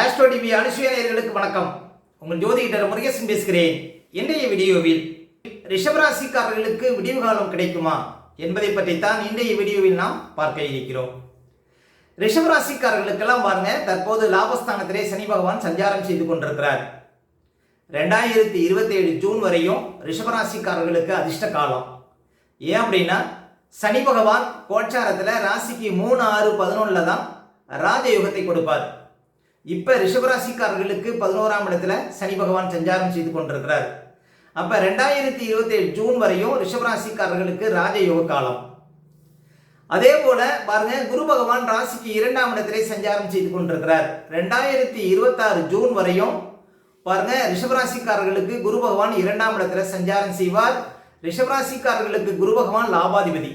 Astro TV அனுசுய வணக்கம். உங்கள் ஜோதிடர் முருகேசன் பேசுகிறேன். இன்றைய வீடியோவில் ரிஷபராசிக்காரர்களுக்கு விடிவு காலம் கிடைக்குமா என்பதை பற்றித்தான் இன்றைய வீடியோவில் நாம் பார்க்க இருக்கிறோம். ரிஷபராசிக்காரர்களுக்கெல்லாம் பாருங்க தற்போது லாபஸ்தானத்திலே சனி பகவான் சஞ்சாரம் செய்து கொண்டிருக்கிறார். ரெண்டாயிரத்தி இருபத்தி ஏழு ஜூன் வரையும் ரிஷபராசிக்காரர்களுக்கு அதிர்ஷ்ட காலம். ஏன் அப்படின்னா சனி பகவான் கோச்சாரத்தில் ராசிக்கு மூணு ஆறு பதினொன்றில் தான் ராஜயோகத்தை கொடுப்பார். இப்போ ரிஷபராசிக்காரர்களுக்கு பதினோராம் இடத்துல சனி பகவான் சஞ்சாரம் செய்து கொண்டிருக்கிறார். அப்போ ரெண்டாயிரத்தி இருபத்தி ஏழு ஜூன் வரையும் ரிஷபராசிக்காரர்களுக்கு ராஜயோக காலம். அதே போல பாருங்க குரு பகவான் ராசிக்கு இரண்டாம் இடத்திலே சஞ்சாரம் செய்து கொண்டிருக்கிறார். ரெண்டாயிரத்தி இருபத்தாறு ஜூன் வரையும் பாருங்க ரிஷபராசிக்காரர்களுக்கு குரு பகவான் இரண்டாம் இடத்துல சஞ்சாரம் செய்வார். ரிஷபராசிக்காரர்களுக்கு குரு பகவான் லாபாதிபதி.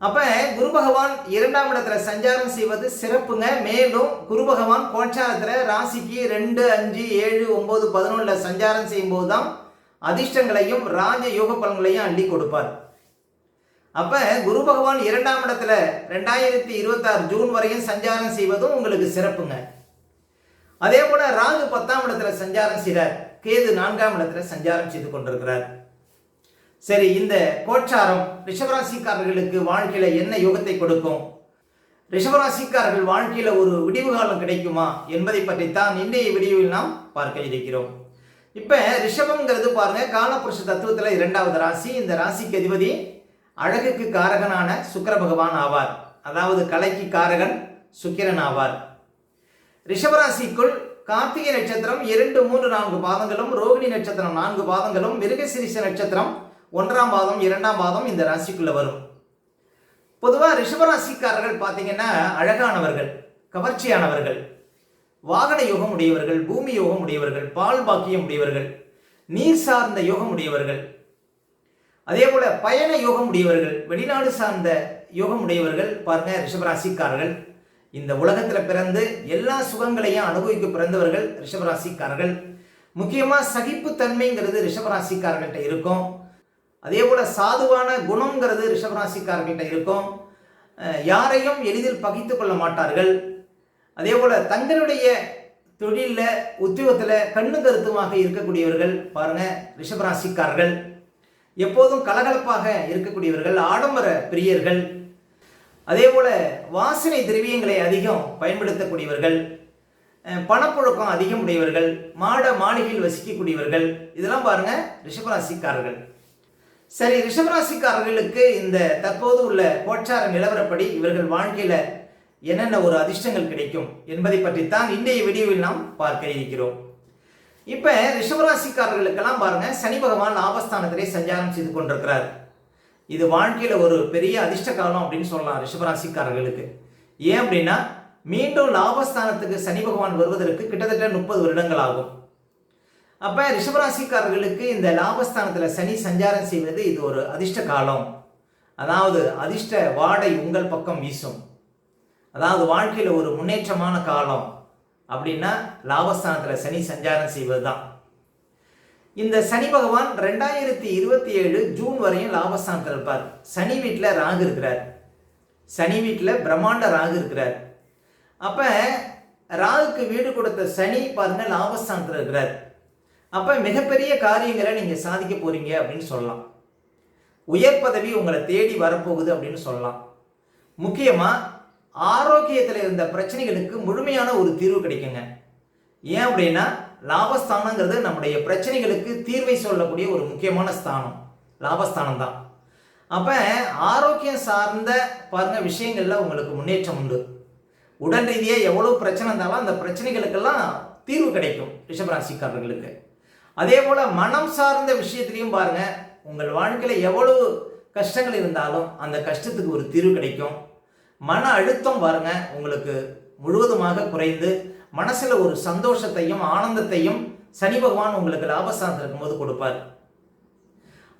அப்போ குரு பகவான் இரண்டாம் இடத்துல சஞ்சாரம் செய்வது சிறப்புங்க. மேலும் குரு பகவான் கோட்சாரத்தில் ராசிக்கு ரெண்டு அஞ்சு ஏழு ஒம்பது பதினொன்றில் சஞ்சாரம் செய்யும்போது தான் அதிர்ஷ்டங்களையும் ராஜ யோக பலன்களையும் அள்ளி கொடுப்பார். அப்போ குரு பகவான் இரண்டாம் இடத்துல ரெண்டாயிரத்தி இருபத்தாறு ஜூன் வரையும் சஞ்சாரம் செய்வதும் உங்களுக்கு சிறப்புங்க. அதே போல ராகு பத்தாம் இடத்துல சஞ்சாரம் செய்கிறார் கேது நான்காம் இடத்துல சஞ்சாரம் செய்து கொண்டிருக்கிறார். சரி இந்த கோச்சாரம் ரிஷபராசிக்காரர்களுக்கு வாழ்க்கையில என்ன யோகத்தை கொடுக்கும்? ரிஷபராசிக்காரர்கள் வாழ்க்கையில ஒரு விடிவு காலம் கிடைக்குமா என்பதை பற்றித்தான் இன்றைய விடிவில் நாம் பார்க்க இருக்கிறோம். இப்ப ரிஷபம்ங்கிறது பாருங்க காலபுருஷ தத்துவத்துல இரண்டாவது ராசி. இந்த ராசிக்கு அதிபதி அழகுக்கு காரகனான சுக்கர பகவான் ஆவார். அதாவது கலைக்கு காரகன் சுக்கிரன் ஆவார். ரிஷபராசிக்குள் கார்த்திகை நட்சத்திரம் இரண்டு மூன்று நான்கு பாதங்களும் ரோகிணி நட்சத்திரம் நான்கு பாதங்களும் மிருகசிரிச நட்சத்திரம் ஒன்றாம் பாதம் இரண்டாம் பாதம் இந்த ராசிக்குள்ளே வரும். பொதுவாக ரிஷபராசிக்காரர்கள் பார்த்தீங்கன்னா அழகானவர்கள் கவர்ச்சியானவர்கள். வாகன யோகம் உடையவர்கள் பூமி யோகம் உடையவர்கள் பால் பாக்கியம் உடையவர்கள் நீர் சார்ந்த யோகம் உடையவர்கள். அதே போல பயண யோகம் உடையவர்கள் வெளிநாடு சார்ந்த யோகம் உடையவர்கள் பாருங்க ரிஷபராசிக்காரர்கள். இந்த உலகத்தில் பிறந்து எல்லா சுகங்களையும் அனுபவிக்க பிறந்தவர்கள் ரிஷபராசிக்காரர்கள். முக்கியமாக சகிப்புத்தன்மைங்கிறது ரிஷபராசிக்காரர்கள்ட்ட இருக்கும். அதே போல் சாதுவான குணங்கிறது ரிஷபராசிக்காரர்கள்ட்ட இருக்கும். யாரையும் எளிதில் பகித்து கொள்ள மாட்டார்கள். அதே போல் தங்களுடைய தொழிலில் உத்தியோகத்தில் கண்ணு கருத்துமாக இருக்கக்கூடியவர்கள் பாருங்க ரிஷபராசிக்காரர்கள். எப்போதும் கலகலப்பாக இருக்கக்கூடியவர்கள் ஆடம்பர பிரியர்கள். அதே போல வாசனை திரவியங்களை அதிகம் பயன்படுத்தக்கூடியவர்கள். பணப்புழக்கம் அதிகம் உடையவர்கள். மாட மாளிகையில் வசிக்கக்கூடியவர்கள். இதெல்லாம் பாருங்க ரிஷபராசிக்காரர்கள். சரி ரிஷபராசிக்காரர்களுக்கு இந்த தற்போது உள்ள கோச்சார நிலவரப்படி இவர்கள் வாழ்க்கையில என்னென்ன ஒரு அதிர்ஷ்டங்கள் கிடைக்கும் என்பதை பற்றித்தான் இன்றைய வீடியோவில் நாம் பார்க்க இருக்கிறோம். இப்ப ரிஷபராசிக்காரர்களுக்கெல்லாம் பாருங்க சனி பகவான் லாபஸ்தானத்திலே சஞ்சாரம் செய்து கொண்டிருக்கிறார். இது வாழ்க்கையில ஒரு பெரிய அதிர்ஷ்ட காலம் அப்படின்னு சொல்லலாம் ரிஷபராசிக்காரர்களுக்கு. ஏன் அப்படின்னா மீண்டும் லாபஸ்தானத்துக்கு சனி பகவான் வருவதற்கு கிட்டத்தட்ட முப்பது வருடங்கள் ஆகும். அப்ப ரிஷபராசிக்காரர்களுக்கு இந்த லாபஸ்தானத்துல சனி சஞ்சாரம் செய்வது இது ஒரு அதிர்ஷ்ட காலம். அதாவது அதிர்ஷ்ட வாடை உங்கள் பக்கம் வீசும். அதாவது வாழ்க்கையில ஒரு முன்னேற்றமான காலம். அப்படின்னா லாபஸ்தானத்துல சனி சஞ்சாரம் செய்வது தான் இந்த சனி பகவான் ரெண்டாயிரத்தி இருபத்தி ஏழு ஜூன் வரையும் லாபஸ்தானத்தில் இருப்பார். சனி வீட்டில் ராகு இருக்கிறார். சனி வீட்டில் பிரம்மாண்ட ராகு இருக்கிறார். அப்போ ராகுக்கு வீடு கொடுத்த சனி பாருங்க லாபஸ்தானத்தில் இருக்கிறார். அப்போ மிகப்பெரிய காரியங்களை நீங்கள் சாதிக்க போகிறீங்க அப்படின்னு சொல்லலாம். உயர் பதவி உங்களை தேடி வரப்போகுது அப்படின்னு சொல்லலாம். முக்கியமாக ஆரோக்கியத்தில் இருந்த பிரச்சனைகளுக்கு முழுமையான ஒரு தீர்வு கிடைக்குங்க. ஏன் அப்படின்னா லாபஸ்தானங்கிறது நம்முடைய பிரச்சனைகளுக்கு தீர்வை சொல்லக்கூடிய ஒரு முக்கியமான ஸ்தானம். லாபஸ்தானம் தான். அப்போ ஆரோக்கியம் சார்ந்த பாருங்க விஷயங்களில் உங்களுக்கு முன்னேற்றம் உண்டு. உடல் ரீதியாக எவ்வளோ பிரச்சனை இருந்தாலும் அந்த பிரச்சனைகளுக்கெல்லாம் தீர்வு கிடைக்கும் ரிஷபராசிக்காரர்களுக்கு. அதே போல் மனம் சார்ந்த விஷயத்திலையும் பாருங்கள் உங்கள் வாழ்க்கையில் எவ்வளவு கஷ்டங்கள் இருந்தாலும் அந்த கஷ்டத்துக்கு ஒரு தீர்வு கிடைக்கும். மன அழுத்தம் பாருங்கள் உங்களுக்கு முழுவதுமாக குறைந்து மனசில் ஒரு சந்தோஷத்தையும் ஆனந்தத்தையும் சனி பகவான் உங்களுக்கு லாபஸ்தானத்தில் இருக்கும்போது கொடுப்பார்.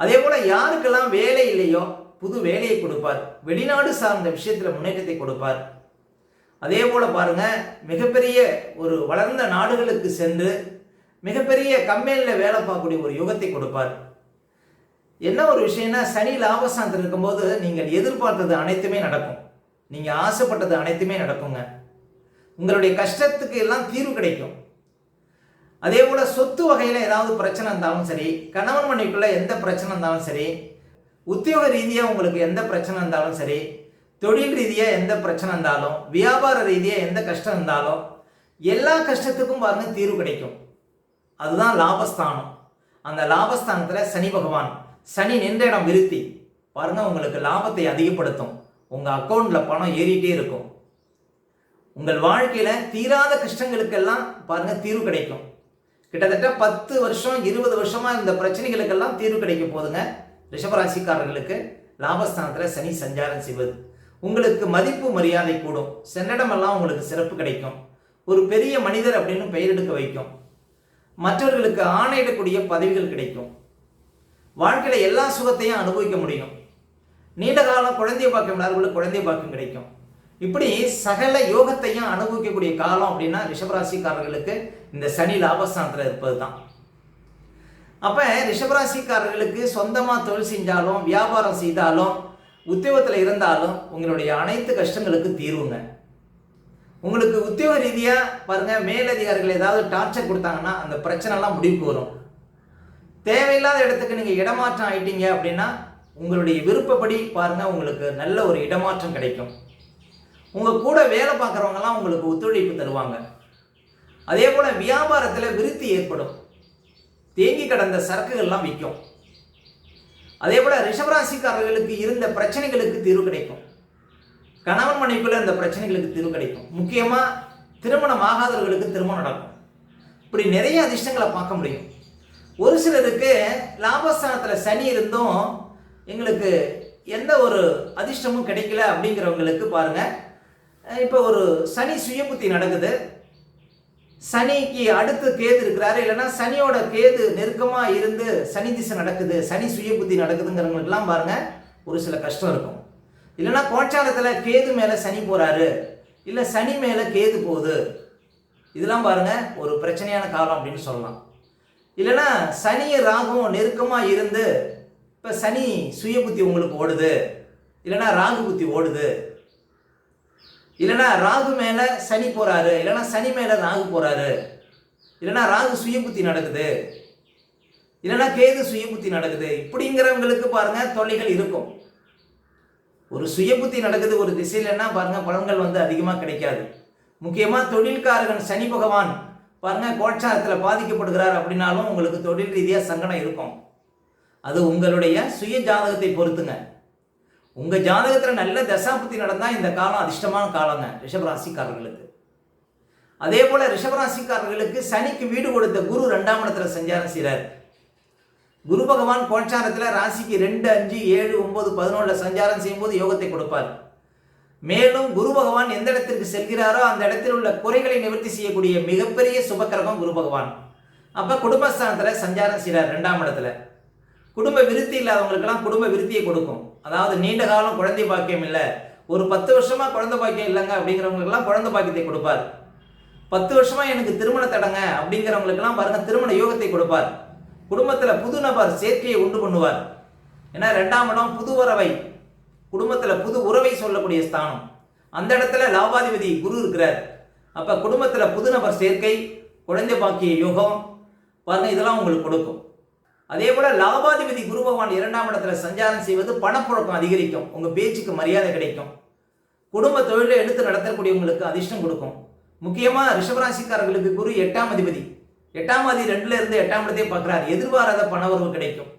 அதே போல் யாருக்கெல்லாம் வேலை இல்லையோ புது வேலையை கொடுப்பார். வெளிநாடு சார்ந்த விஷயத்தில் முன்னேற்றத்தை கொடுப்பார். அதே போல் பாருங்கள் மிகப்பெரிய ஒரு வளர்ந்த நாடுகளுக்கு சென்று மிகப்பெரிய கம்பெனியில் வேலை பார்க்கக்கூடிய ஒரு யுகத்தை கொடுப்பார். என்ன ஒரு விஷயம்னா சனி லாபஸ்தானத்தில் இருக்கும்போது நீங்கள் எதிர்பார்த்தது அனைத்துமே நடக்கும். நீங்கள் ஆசைப்பட்டது அனைத்துமே நடக்குங்க. உங்களுடைய கஷ்டத்துக்கு எல்லாம் தீர்வு கிடைக்கும். அதே போல் சொத்து வகையில் ஏதாவது பிரச்சனை இருந்தாலும் சரி கணவன் மனைவிக்குள்ள எந்த பிரச்சனை இருந்தாலும் சரி உத்தியோக ரீதியாக உங்களுக்கு எந்த பிரச்சனை இருந்தாலும் சரி தொழில் ரீதியாக எந்த பிரச்சனை இருந்தாலும் வியாபார ரீதியாக எந்த கஷ்டம் இருந்தாலும் எல்லா கஷ்டத்துக்கும் பாருங்கள் தீர்வு கிடைக்கும். அதுதான் லாபஸ்தானம். அந்த லாபஸ்தானத்தில் சனி பகவான் சனி நின்ற இடம் விருத்தி. பாருங்க உங்களுக்கு லாபத்தை அதிகப்படுத்தும். உங்கள் அக்கௌண்ட்டில் பணம் ஏறிட்டே இருக்கும். உங்கள் வாழ்க்கையில் தீராத கஷ்டங்களுக்கெல்லாம் பாருங்க தீர்வு கிடைக்கும். கிட்டத்தட்ட பத்து வருஷம் இருபது வருஷமா இந்த பிரச்சனைகளுக்கெல்லாம் தீர்வு கிடைக்க போதுங்க ரிஷபராசிக்காரர்களுக்கு லாபஸ்தானத்தில் சனி சஞ்சாரம் செய்வது. உங்களுக்கு மதிப்பு மரியாதை கூடும். சென்னிடமெல்லாம் உங்களுக்கு சிறப்பு கிடைக்கும். ஒரு பெரிய மனிதர் அப்படின்னு பெயர் எடுக்க வைக்கும். மற்றவர்களுக்கு ஆணையிடக்கூடிய பதவிகள் கிடைக்கும். வாழ்க்கையில் எல்லா சுகத்தையும் அனுபவிக்க முடியும். நீண்ட காலம் குழந்தைய பாக்கியம் இல்லாதவர்களுக்கு குழந்தைய பாக்கியம் கிடைக்கும். இப்படி சகல யோகத்தையும் அனுபவிக்கக்கூடிய காலம் அப்படின்னா ரிஷபராசிக்காரர்களுக்கு இந்த சனி லாபஸ்தானத்தில் இருப்பது தான் அப்போ ரிஷபராசிக்காரர்களுக்கு சொந்தமாக தொழில் செஞ்சாலும் வியாபாரம் செய்தாலும் உத்தியோகத்தில் இருந்தாலும் உங்களுடைய அனைத்து கஷ்டங்களுக்கு தீர்வுங்க. உங்களுக்கு உத்தியோக ரீதியாக பாருங்கள் மேலதிகாரிகள் ஏதாவது டார்ச்சர் கொடுத்தாங்கன்னா அந்த பிரச்சனைலாம் முடிவுக்கு வரும். தேவையில்லாத இடத்துக்கு நீங்கள் இடமாற்றம் ஆயிட்டீங்க அப்படின்னா உங்களுடைய விருப்பப்படி பாருங்கள் உங்களுக்கு நல்ல ஒரு இடமாற்றம் கிடைக்கும். உங்கள் கூட வேலை பார்க்குறவங்கலாம் உங்களுக்கு ஒத்துழைப்பு தருவாங்க. அதே போல் வியாபாரத்தில் விருத்தி ஏற்படும். தேங்கி கடந்த சரக்குகள்லாம் விற்கும். அதே போல் ரிஷபராசிக்காரர்களுக்கு இருந்த பிரச்சனைகளுக்கு தீர்வு கிடைக்கும். கணவன் மனைவிக்குள்ள இந்த பிரச்சனைகளுக்கு தீர்வு கிடைக்கும். முக்கியமாக திருமணம் ஆகாதவர்களுக்கு திருமணம் நடக்கும். இப்படி நிறைய அதிர்ஷ்டங்களை பார்க்க முடியும். ஒரு சிலருக்கு லாபஸ்தானத்தில் சனி இருந்தும் எங்களுக்கு எந்த ஒரு அதிர்ஷ்டமும் கிடைக்கல அப்படிங்கிறவங்களுக்கு பாருங்க. இப்போ ஒரு சனி சுயபுத்தி நடக்குது. சனிக்கு அடுத்து கேது இருக்கிறாரு. இல்லைன்னா சனியோட கேது நெருக்கமாக இருந்து சனி திசை நடக்குது சனி சுயபுத்தி நடக்குதுங்கிறவங்களுக்குலாம் பாருங்க ஒரு சில கஷ்டம் இருக்கும். இல்லைன்னா கோச்சாரத்தில் கேது மேலே சனி போகிறாரு இல்லை சனி மேலே கேது போகுது. இதெல்லாம் பாருங்கள் ஒரு பிரச்சனையான காலம் அப்படின்னு சொல்லலாம். இல்லைன்னா சனி ராகும் நெருக்கமாக இருந்து இப்போ சனி சுய புத்தி உங்களுக்கு ஓடுது. இல்லைன்னா ராகு புத்தி ஓடுது. இல்லைன்னா ராகு மேலே சனி போகிறாரு இல்லைன்னா சனி மேலே ராகு போகிறாரு இல்லைன்னா ராகு சுய புத்தி நடக்குது. இல்லைன்னா கேது சுய புத்தி நடக்குது. இப்படிங்கிறவங்களுக்கு பாருங்கள் தொல்லைகள் இருக்கும். ஒரு சுய புத்தி நடக்குது ஒரு திசையிலன்னா பாருங்க பலன்கள் வந்து அதிகமாக கிடைக்காது. முக்கியமாக தொழில்காரகன் சனி பகவான் பாருங்க கோட்சாரத்தில் பாதிக்கப்படுகிறார் அப்படின்னாலும் உங்களுக்கு தொழில் ரீதியாக சங்கடம் இருக்கும். அது உங்களுடைய சுய ஜாதகத்தை பொறுத்துங்க. உங்கள் ஜாதகத்தில் நல்ல தசாபுத்தி நடந்தால் இந்த காலம் அதிர்ஷ்டமான காலங்க ரிஷபராசிக்காரர்களுக்கு. அதே போல் ரிஷபராசிக்காரர்களுக்கு சனிக்கு வீடு கொடுத்த குரு ரெண்டாம் இடத்துல சஞ்சாரம் செய்கிறார் குரு பகவான் கோச்சாரத்தில் ராசிக்கு ரெண்டு அஞ்சு ஏழு ஒன்பது பதினொன்றில் சஞ்சாரம் செய்யும்போது யோகத்தை கொடுப்பார். மேலும் குரு பகவான் எந்த இடத்திற்கு செல்கிறாரோ அந்த இடத்தில் உள்ள குறைகளை நிவர்த்தி செய்யக்கூடிய மிகப்பெரிய சுபக்கிரகம் குரு பகவான். அப்போ குடும்பஸ்தானத்தில் சஞ்சாரம் செய்கிறார் ரெண்டாம் இடத்துல. குடும்ப விருத்தி இல்லாதவங்களுக்கெல்லாம் குடும்ப விருத்தியை கொடுக்கும். அதாவது நீண்ட காலம் குழந்தை பாக்கியம் இல்லை. ஒரு பத்து வருஷமா குழந்தை பாக்கியம் இல்லைங்க அப்படிங்கிறவங்களுக்கெல்லாம் குழந்தை பாக்கியத்தை கொடுப்பார். பத்து வருஷமா எனக்கு திருமண தடங்க அப்படிங்கிறவங்களுக்கெல்லாம் பாருங்க திருமண யோகத்தை கொடுப்பார். குடும்பத்தில் புது நபர் சேர்க்கையை உண்டு பண்ணுவார். ஏன்னா ரெண்டாம் இடம் புது உறவை குடும்பத்தில் புது உறவை சொல்லக்கூடிய ஸ்தானம். அந்த இடத்துல லாபாதிபதி குரு இருக்கிறார். அப்போ குடும்பத்தில் புது நபர் சேர்க்கை குழந்தை பாக்கிய யோகம் பாருங்கள் இதெல்லாம் உங்களுக்கு கொடுக்கும். அதே போல் லாபாதிபதி குரு பகவான் இரண்டாம் இடத்துல சஞ்சாரம் செய்வது பணப்புழக்கம் அதிகரிக்கும். உங்கள் பேச்சுக்கு மரியாதை கிடைக்கும். குடும்ப தொழிலை எடுத்து நடத்தக்கூடியவங்களுக்கு அதிர்ஷ்டம் கொடுக்கும். முக்கியமாக ரிஷபராசிக்காரர்களுக்கு குரு எட்டாம் அதிபதி. எட்டாம் அதிபதி ரெண்டுல இருந்து எட்டாம் இடத்தையும் பார்க்கிறார். எதிர்பாராத பணவரவு கிடைக்கும்.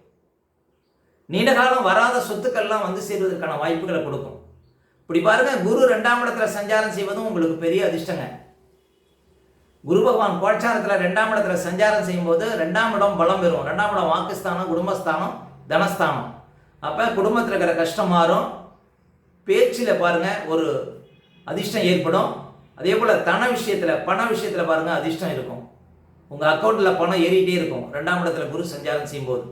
நீண்ட காலம் வராத சொத்துக்கள்லாம் வந்து சேர்வதற்கான வாய்ப்புகளை கொடுக்கும். இப்படி பாருங்க குரு ரெண்டாம் இடத்துல சஞ்சாரம் செய்வதும் உங்களுக்கு பெரிய அதிர்ஷ்டங்க. குரு பகவான் கோட்சாரத்தில் ரெண்டாம் இடத்துல சஞ்சாரம் செய்யும்போது ரெண்டாம் இடம் பலம் பெறும். ரெண்டாம் இடம் வாக்குஸ்தானம் குடும்பஸ்தானம் தனஸ்தானம். அப்போ குடும்பத்தில் இருக்கிற கஷ்டம் மாறும். பேச்சில் பாருங்க ஒரு அதிர்ஷ்டம் ஏற்படும். அதே போல் தன விஷயத்தில் பண விஷயத்தில் பாருங்க அதிர்ஷ்டம் இருக்கும். உங்கள் அக்கௌண்ட்டில் பணம் ஏறிட்டே இருக்கும். ரெண்டாம் இடத்துல குரு சஞ்சாரம் செய்யும்போது.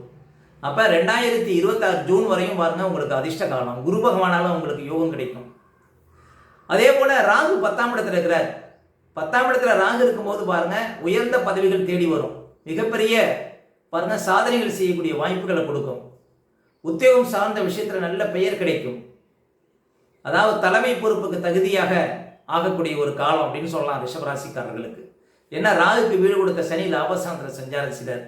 அப்போ ரெண்டாயிரத்தி இருபத்தாறு ஜூன் வரையும் பாருங்கள் உங்களுக்கு அதிர்ஷ்ட காலம். குரு பகவானாலும் உங்களுக்கு யோகம் கிடைக்கும். அதே போல் ராகு பத்தாம் இடத்துல இருக்கிறார். பத்தாம் இடத்துல ராகு இருக்கும்போது பாருங்கள் உயர்ந்த பதவிகள் தேடி வரும். மிகப்பெரிய பாருங்க சாதனைகள் செய்யக்கூடிய வாய்ப்புகளை கொடுக்கும். உத்தியோகம் சார்ந்த விஷயத்தில் நல்ல பெயர் கிடைக்கும். அதாவது தலைமை பொறுப்புக்கு தகுதியாக ஆகக்கூடிய ஒரு காலம் அப்படின்னு சொல்லலாம் ரிஷபராசிக்காரர்களுக்கு. ஏன்னா ராகுக்கு வீடு கொடுத்த சனி லாபசாந்திர சஞ்சாரம் செய்தார்.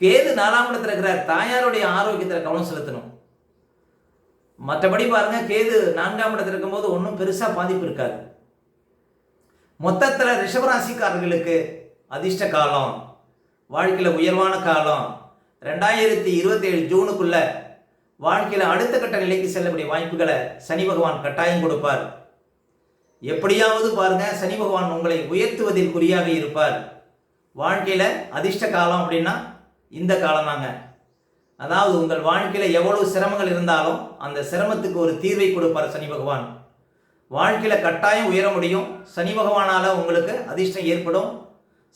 கேது நாலாம் இடத்துல இருக்கிறார். தாயாருடைய ஆரோக்கியத்தில் கவனம் செலுத்தணும். மற்றபடி பாருங்க கேது நான்காம் இடத்துல இருக்கும்போது ஒன்றும் பெருசா பாதிப்பு இருக்காது. மொத்தத்தில் ரிஷபராசிக்காரர்களுக்கு அதிர்ஷ்ட காலம் வாழ்க்கையில் உயர்வான காலம். ரெண்டாயிரத்தி இருபத்தி ஏழு ஜூனுக்குள்ள வாழ்க்கையில் அடுத்த கட்ட நிலைக்கு செல்லக்கூடிய வாய்ப்புகளை சனி பகவான் கட்டாயம் கொடுப்பார். எப்படியாவது பாருங்க சனி பகவான் உங்களை உயர்த்துவதில் குறியாக இருப்பார். வாழ்க்கையில் அதிர்ஷ்ட காலம் அப்படின்னா இந்த காலம் தாங்க. அதாவது உங்கள் வாழ்க்கையில் எவ்வளவு சிரமங்கள் இருந்தாலும் அந்த சிரமத்துக்கு ஒரு தீர்வை கொடுப்பார் சனி பகவான். வாழ்க்கையில் கட்டாயம் உயர முடியும். சனி பகவானால் உங்களுக்கு அதிர்ஷ்டம் ஏற்படும்.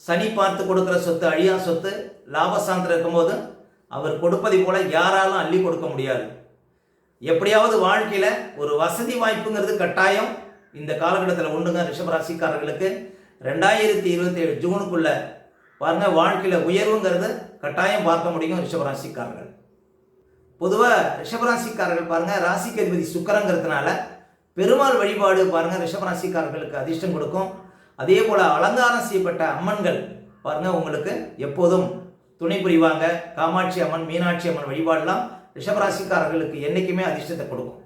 சனி பார்த்து கொடுக்குற சொத்து அழியா சொத்து லாபசாந்தர் இருக்கும்போது அவர் கொடுப்பதை போல யாராலும் அள்ளி கொடுக்க முடியாது. எப்படியாவது வாழ்க்கையில் ஒரு வசதி வாய்ப்புங்கிறது கட்டாயம். இந்த காலகட்டத்தில் ஒன்றுங்க ரிஷபராசிக்காரர்களுக்கு ரெண்டாயிரத்தி இருபத்தி ஏழு ஜூனுக்குள்ள பாருங்க வாழ்க்கையில் உயர்வுங்கிறது கட்டாயம் பார்க்க முடியும் ரிஷபராசிக்காரர்கள். பொதுவாக ரிஷபராசிக்காரர்கள் பாருங்க ராசிக்கு அதிபதி சுக்கரங்கிறதுனால பெருமாள் வழிபாடு பாருங்க ரிஷபராசிக்காரர்களுக்கு அதிர்ஷ்டம் கொடுக்கும். அதே போல அலங்காரம் செய்யப்பட்ட அம்மன்கள் பாருங்க உங்களுக்கு எப்போதும் துணை புரிவாங்க. காமாட்சி அம்மன் மீனாட்சி அம்மன் வழிபாடெல்லாம் ரிஷபராசிக்காரர்களுக்கு என்றைக்குமே அதிர்ஷ்டத்தை கொடுக்கும்.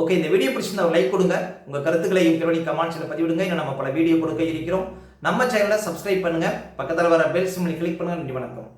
ஓகே இந்த வீடியோ பிடிச்சிருந்தா ஒரு லைக் கொடுங்க. உங்கள் கருத்துக்களையும் கிரவணி கமெண்ட்ஸில் பதிவிடுங்க. இன்னும் நம்ம பல வீடியோ கொடுக்க இருக்கிறோம். நம்ம சேனலை சப்ஸ்கிரைப் பண்ணுங்க. பக்கத்தில் வர பெல் சிம்மில் கிளிக் பண்ணுங்க. நன்றி வணக்கம்.